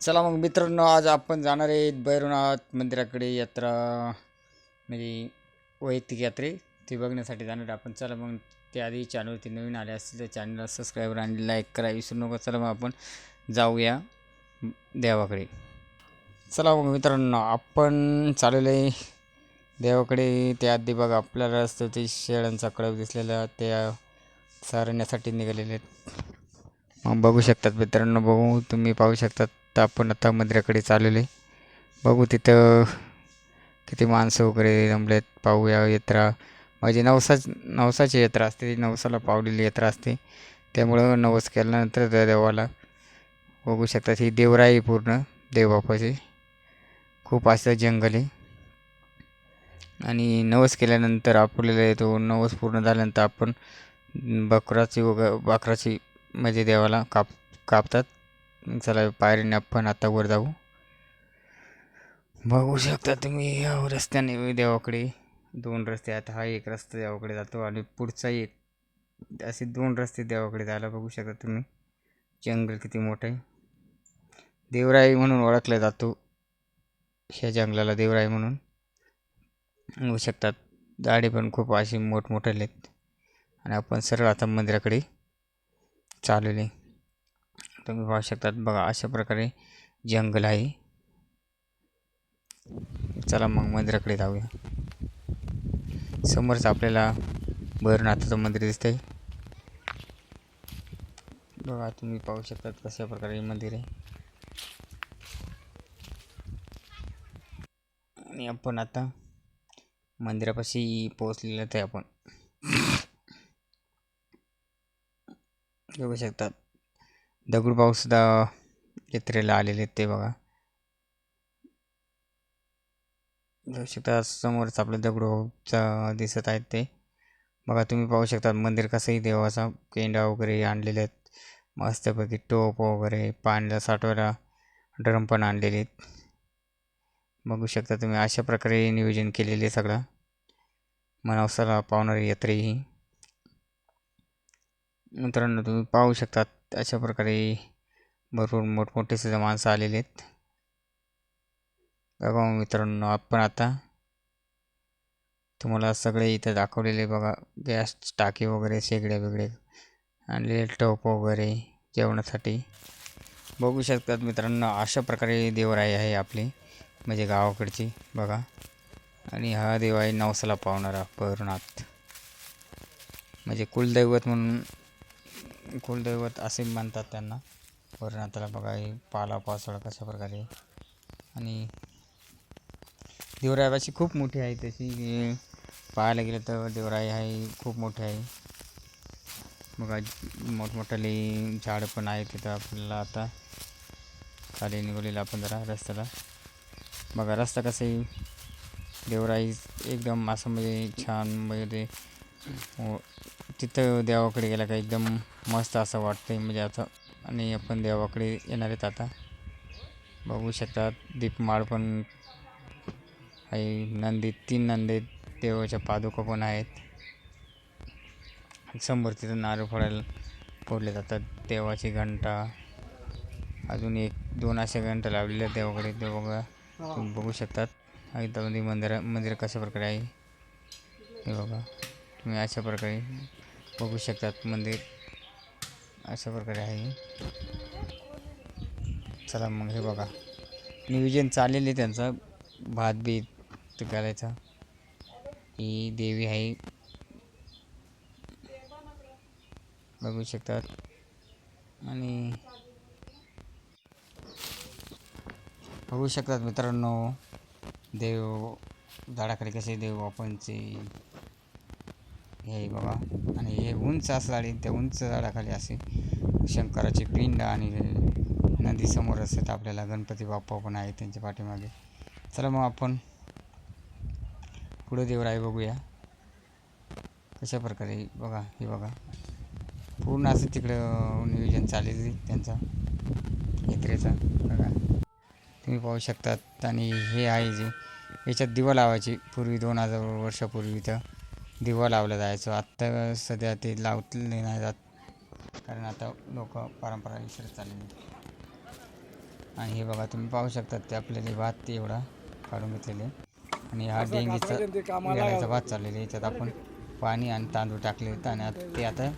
चला मग मित्रांनो आज आपण जाणार आहे भैरवनाथ मंदिराकडे यात्रा म्हणजे वैयक्तिक यात्रे. ती बघण्यासाठी जाणार आहे आपण. चला मग त्याआधी चॅनलवरती नवीन आले असतील तर चॅनलला सबस्क्राईबर आणि लाईक करा. विसरू नका. चला मग आपण जाऊया देवाकडे. चला मग मित्रांनो आपण चाललेलं आहे देवाकडे. त्याआधी बघा आपल्याला रस्त्यावरती शेळ्यांचा कळप दिसलेला. त्या सारण्यासाठी निघालेले आहेत. मग बघू शकतात मित्रांनो बघू. तुम्ही पाहू शकतात. तर आपण आता मंदिराकडे चाललेलो आहे बघू तिथं किती माणसं वगैरे जमलेत. पाहूया यात्रा. म्हणजे नवसाच नवसाची यात्रा असते. ती नवसाला पावलेली यात्रा असते. त्यामुळं नवस केल्यानंतर त्या देवाला बघू शकतात ही देवराई पूर्ण देवबापाची. खूप असं जंगल. आहे आणि नवस केल्यानंतर आपल्याला तो नवस पूर्ण झाल्यानंतर आपण बकराची वग बकराची म्हणजे देवाला काप कापतात. चला पायरीने आपण आता वर जाऊ. बघू शकता तुम्ही या रस्त्याने देवाकडे दोन रस्ते आहेत हा एक रस्ता देवाकडे जातो आणि पुढचा एक असे दोन रस्ते देवाकडे जायला बघू शकता तुम्ही. जंगल किती मोठं आहे. देवराई म्हणून ओळखला जातो. ह्या जंगलाला देवराई म्हणून. बघू शकतात झाडे पण खूप अशी मोठमोठे आहेत. आणि आपण सरळ आता मंदिराकडे चाललेले तुम्ही पाहू शकतात. बघा अशा प्रकारे जंगल आहे. चला मग मंदिराकडे जाऊया. समोरच आपल्याला भैरवनाथाचं मंदिर दिसतंय. बघा तुम्ही पाहू शकतात कशा प्रकारे मंदिर आहे. आणि आपण आता मंदिरापाशी पोहोचलेलं आहे आपण. बघू शकतात. दगडूभाऊसुद्धा यात्रेला आलेले आहेत ते बघा. बघू शकता समोरच आपलं दगडूभाऊचा दिसत आहेत ते. बघा तुम्ही पाहू शकता मंदिर कसंही देवाचा केंडा वगैरे आणलेले आहेत. मस्तपैकी टोप वगैरे पाण्याला साठवायला ड्रम पण आणलेले आहेत. बघू शकता तुम्ही अशा प्रकारे नियोजन केलेले सगळं. मनावसाला पावणारी यात्रे ही मित्रांनो तुम्ही पाहू शकतात अशा प्रकारे भरपूर मोठमोठे सुद्धा माणसं आलेले आहेत. बघा मित्रांनो आपण आता तुम्हाला सगळे इथं दाखवलेले बघा गॅस टाकी वगैरे शेगड्या वेगळे आणलेले टोप वगैरे जेवणासाठी. बघू शकतात मित्रांनो अशा प्रकारे देवराई आहे आपली म्हणजे गावाकडची बघा. आणि हा देव आहे नवसाला पावणारा भैरवनाथ म्हणजे कुलदैवत म्हणून कुलदैवत असे मानतात त्यांना. भैरवनाथाला बघा हे पाला पाचोळा कशा प्रकारे. आणि देवरायबाशी खूप मोठी आहे तशी. पाहायला गेलं तर देवराई आहे खूप मोठी आहे. बघा मोठमोठाले झाडं पण आहे तिथं आपल्याला आता. खाली निघालेलं आपण जरा रस्त्याला. बघा रस्ता कसं आहे. देवराई एकदम असं म्हणजे छान म्हणजे ते हो, तिथं देवाकडे गेला का एकदम मस्त असं वाटतं म्हणजे आता आणि आपण देवाकडे येणार आहेत आता. बघू शकतात दीपमाळ पण आहे. नंदी तीन नंदी देवाच्या पादुका पण आहेत. समोर तिथं नारळ फोडायला फोडले जातात देवाची घंटा. अजून एक दोन अशा घंटा लावलेल्या देवाकडे. ते बघा तुम्ही बघू शकतात. इथं मंदिर मंदिर कशा प्रकारे आहे? हे बघा तुम्ही अशा प्रकारे बघू शकतात मंदिर. अशा प्रकारे आहे. चला मग हे बघा. नियोजन चाललेलं आहे त्यांचं. भात बीत घालायचा. ही देवी आहे. बघू शकतात. आणि बघू शकतात मित्रांनो देव झाडाखाली कसे देव आपणचे हे बघा आणि हे उंच असं झाडे त्या उंच झाडाखाली असे शंकराचे पिंड आणि नदीसमोर असतात आपल्याला. गणपती बाप्पा पण आहे त्यांच्या पाठीमागे. चला मग आपण पुढं देवराय बघूया. कशा प्रकारे बघा हे बघा. पूर्ण असं तिकडं नियोजन चालेल त्यांचा. यात्रेचा. बघा. तुम्ही पाहू शकतात. आणि हे आहे जे याच्यात दिवा लावायची पूर्वी दोन हजार वर्षापूर्वी तर दिवा लावला जायचं. आत्ता सध्या ते लावले नाही जात. कारण आता लोक परंपरा विसरत चाललेली आणि हे बघा तुम्ही पाहू शकता ते आपल्याला भात ते एवढा काढून घेतलेले. आणि हा डेंगीचा भात चाललेला आहे. याच्यात आपण पाणी आणि तांदूळ टाकले आहेत आणि आता ते आता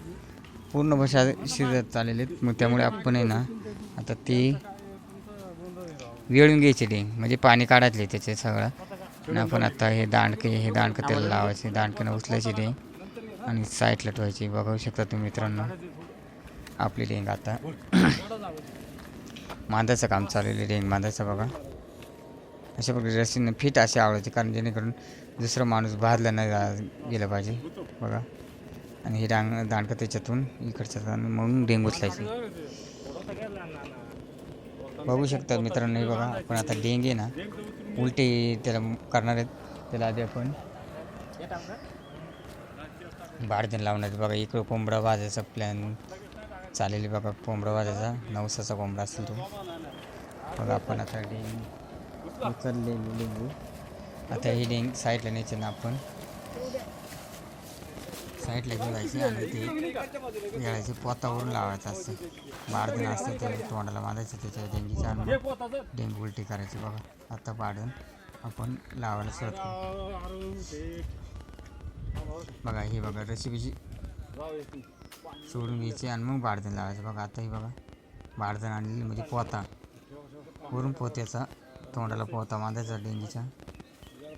पूर्ण भाषा शिजत चाललेले आहेत. मग त्यामुळे आपण आहे ना आता ते वेळून घ्यायचे डेंग म्हणजे पाणी काढायचे त्याचे सगळं. आणि आपण आता हे दांडके हे दांडकं त्याला लावायचे. दांडकं उचलायचे डेंग आणि साईडला ठेवायची. बघू शकता तुम्ही मित्रांनो आपली डेंग आता. मांदाचं काम चाललेलं आहे डेंग मांदाचं बघा. अशा प्रकारे रस्सीनं फिट असे आवडायचे कारण जेणेकरून दुसरा माणूस भाजला नाही गेलं पाहिजे. बघा. आणि हे डांग दांडकं त्याच्यातून इकडच्या म्हणून डेंग उचलायची. बघू शकता मित्रांनो हे बघा. आपण आता डेंग आहे ना. उलटे त्याला करणार आहेत. त्याला आधी आपण बारदन लावणार बघा इकडं कोंबडा वाजायचा प्लॅन चालेल बघा कोंबडा वाजायचा. नवसाचा कोंबडा असेल तो. बघा आपण आता डेंग उचललेली डेंगू. आता ही डेंग साईडला न्यायचे ना आपण. साईडला घेवायची आणि ते घेळायचे पोतावरून लावायचं असतं. बारदन असतं ते तोंडाला बांधायचं त्याच्या डेंगीच्या आणि मग डेंगू उलटी करायची बघा. आता पाडून आपण लावायला सुरुवात करू. बघा ही बघा रेसिपीची सोडून घ्यायची आणि मग बारदन लावायचं. बघा आता ही बघा. बारदन आणलेली म्हणजे पोता. वरून पोत्याचा तोंडाला पोता बांधायचा डेंगीच्या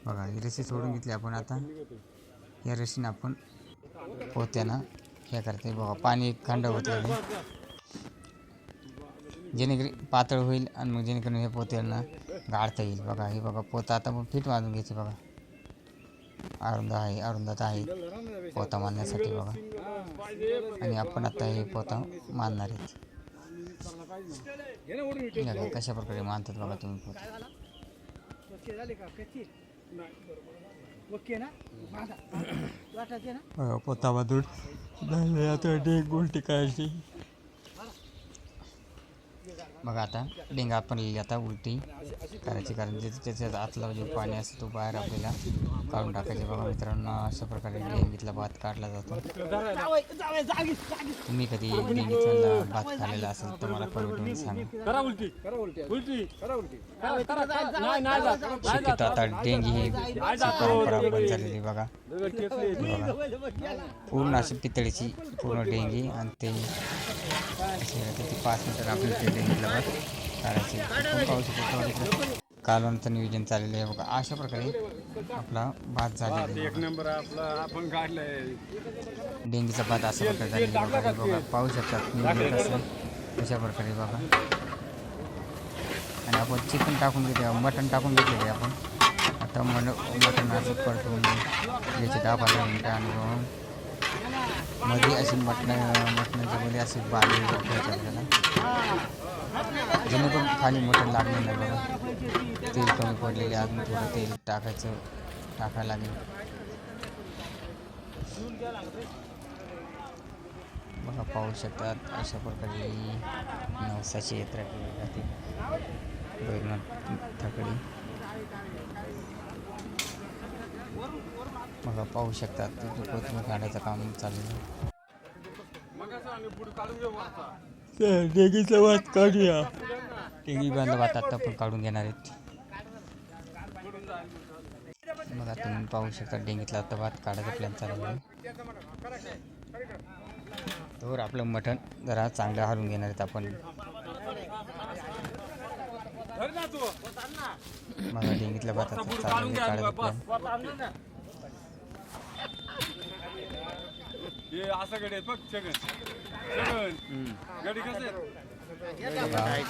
बघा ही रशी सोडून घेतली आपण आता. या रशीनं आपण पोत्यानं हे करते बघा पाणी खंड होतलं जेणेकरून पातळ होईल आणि मग जेणेकरून हे पोत्यांना गाळता येईल. बघा हे बघा पोता आता मग फिट बांधून घ्यायचे बघा. अरुंद आहे अरुंदात आहे. पोता मानण्यासाठी बघा. आणि आपण आता हे पोता मानणार आहेत. कशा प्रकारे मानतात बघा तुम्ही पोता. बघा, पोता बांधून झाले आता डेंग उलटी करायची. बघा आता डेंगा आपण आता उलटी करायची कारण जे त्याच्यात आतला जो पाणी असतं तो बाहेर आपल्याला काढून टाकायचे. बघा मित्रांनो अशा प्रकारे डेंगीतला भात काढला जातो. तुम्ही कधी डेंगीतला भात खाल्लेला असेल तर मला कमेंटमध्ये सांगा. करा उलटी. करा उलटी. उलटी करा उलटी. करा करा करा. नाही नाही जात. शक्यतो आता डेंगी ही परंपरा बंद झालेली बघा. पूर्ण अशी पितळीची पूर्ण डेंगी आणि ते पाच मिनिटं आपल्याला ते डेंगीला भात काढायची पाहू शकतो इकडं कालवणाचं नियोजन चाललेलं आहे. बघा अशा प्रकारे आपला भात झालेला आहे. एक नंबर आपला आपण काढलाय. डेंगीचा भात अशा प्रकारे झालेला आहे. बघा. बघा पाहू शकतात नियोजन कसं अशा प्रकारे बघा. आणि आपण चिकन टाकून घेते मटण टाकून घेतलेले आपण. आता मन मटण असं परतून याचे दहा पंधरा मिनटं आणि मध्ये अशी मटण मटणाच्या मध्ये बाली ठेवायची आपल्याला. जेणेकरून खाली मटण लागणार नाही बघा. तेल कमी पडलेले अजून थोडं तेल टाकायचं टाकायला लागेल. बघा पाहू शकतात अशा प्रकारे नवसाची यात्रा केली जाते. थकडी बघा पाहू शकतात. तिथे कोथिंबीर काढायचं काम चालू आहे. डेगीचा भात काढूया. डेगी बांधला भात आता पण काढून घेणार आहेत. बघा तुम्ही पाहू शकता डेंगीतला आता भात काढायचा प्लॅन चालू आहे. तर आपलं मटण जरा चांगलं हलवून घेणार आहेत आपण. बघा डेंगीतल्या भाताचं चालू आहे काढायचा प्लॅन हे असं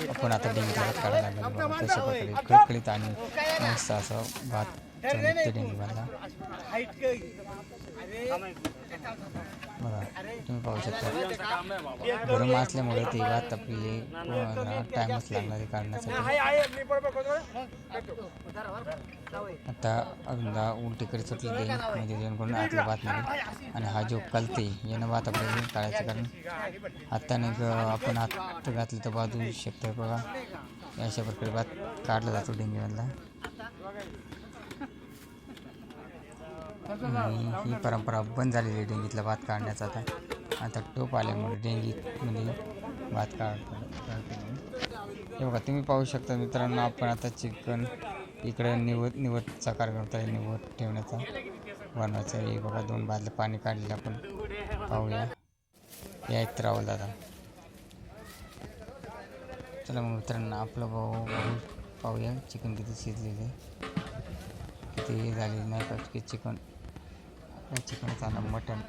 आपण आता डेंगीबाद काढायला लागलो कशा प्रकारे आणि मस्त असं भात ते बघा तुम्ही पाहू शकता. गरम असल्यामुळे ते भात आपली टाईमच लागणार आहे काढण्यासाठी. आता अजूनदा उलटीकडे सुटली डेंग म्हणजे जेणेकरून आतला भात नाही. आणि हा जो कलते यानं भात आपल्याला काढायचं कारण हाताने आपण हात घातलं तर भात होऊ शकतं बघा. अशा प्रकारे भात काढला जातो डेंगीमधला आणि ही परंपरा बंद झालेली आहे डेंगीतला भात काढण्याचा आता. आता टोप आल्यामुळे डेंगीमध्ये म्हणजे भात काढतो हे बघा तुम्ही पाहू शकता मित्रांनो आपण आता चिकन इकडे निवत निवतचा कार्यक्रम आहे निवत ठेवण्याचा बनवायचा हे बघा दोन बादले पाणी काढलेलं आपण. पाहूया. या एक राहुल दादा. चला मग मित्रांनो आपलं भाऊ भाऊ पाहूया चिकन किती शिजलेले किती हे झालेलं नाही का की चिकन आपल्या चिकनचा ना मटन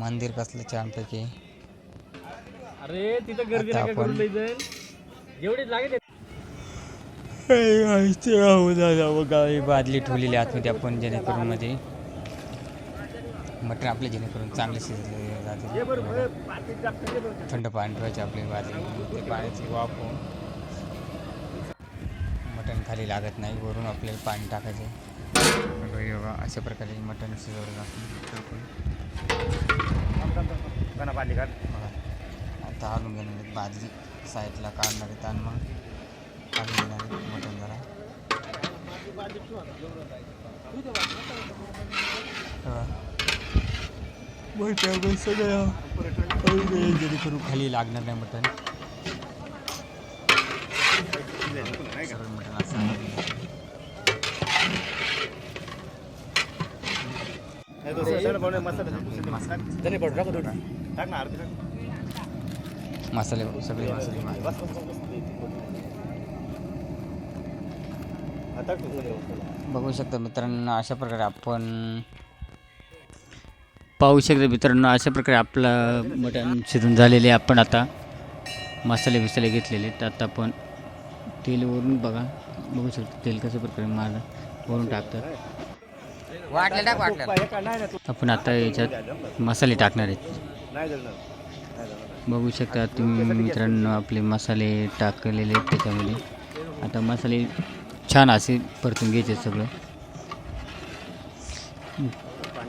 मंदिर कसलं छानपैकी. अरे तिथं गर्दी आता नका आपण- करून लई जण जेवढे लागेल ही बादली ठेवलेली आतमध्ये आपण जेणेकरून मध्ये मटण आपले जेणेकरून चांगले शिजले जाते. थंड पाणी ठेवायचे आपली बादली. ते पाण्याची वाफ होऊन. मटण खाली लागत नाही वरून आपल्याला पाणी टाकायचे. बघा बघा अशा प्रकारे मटण शिजवलं जातं बघा आता हलून घेणार आहेत बादली साईडला काढणार आहेत आणि मग काढून घेणार आहेत मटण जरा. सगळं. जेणेकरून खाली लागणार नाही मटण. मसाले सगळे मसाले बघू शकता मित्रांनो अशा प्रकारे आपण पाहू शकता मित्रांनो अशा प्रकारे आपलं मटण शिजून झालेले आपण आता. मसाले बिसाले घेतलेले आहेत. आता आपण तेलवरून बघा. बघू शकता तेल कशा प्रकारे मार वरून टाकतात. वाटले टाक वाटलं. आपण आता याच्यात मसाले टाकणार आहेत. बघू शकता तुम्ही मित्रांनो आपले मसाले टाकलेले आहेत त्याच्यामध्ये. आता मसाले छान असे परतून घ्यायचे सगळं.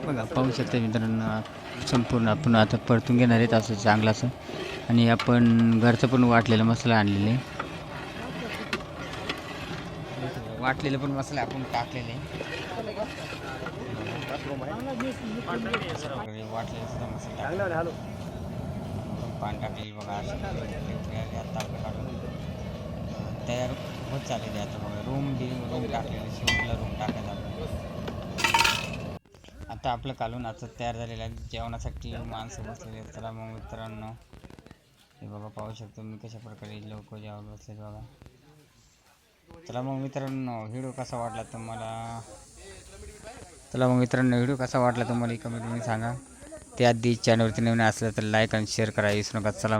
बघा पाहू शकता मित्रांनो संपूर्ण आपण आता परतून घेणार आहेत असं चांगलं असं. आणि आपण घरचा पण वाटलेला मसाला आणलेला आहे. वाटलेले पण मसाले आपण टाकलेले. वाटलेले सुद्धा मसाले टाकले. पान बघा अशी आता आपलं काढून तयार होत चाललेली आहे आता बघा. रूम बी रूम टाकलेली शेवटला रूम टाकायचा आता आपलं कालून आता तयार झालेलं आहे. जेवणासाठी माणसं बसलेली आहेत. चला मग मित्रांनो. हे बघा पाहू शकतो मी कशा प्रकारे लोक जेवण बसले बघा. चला मग मित्रांनो व्हिडिओ कसा वाटला तुम्हाला? चला मग मित्रांनो व्हिडिओ कसा वाटला तुम्हाला? कमेंटमध्ये सांगा. त्याआधी चॅनलवरती नवीन असलं तर लाईक आणि शेअर करा. विसरू नका. चला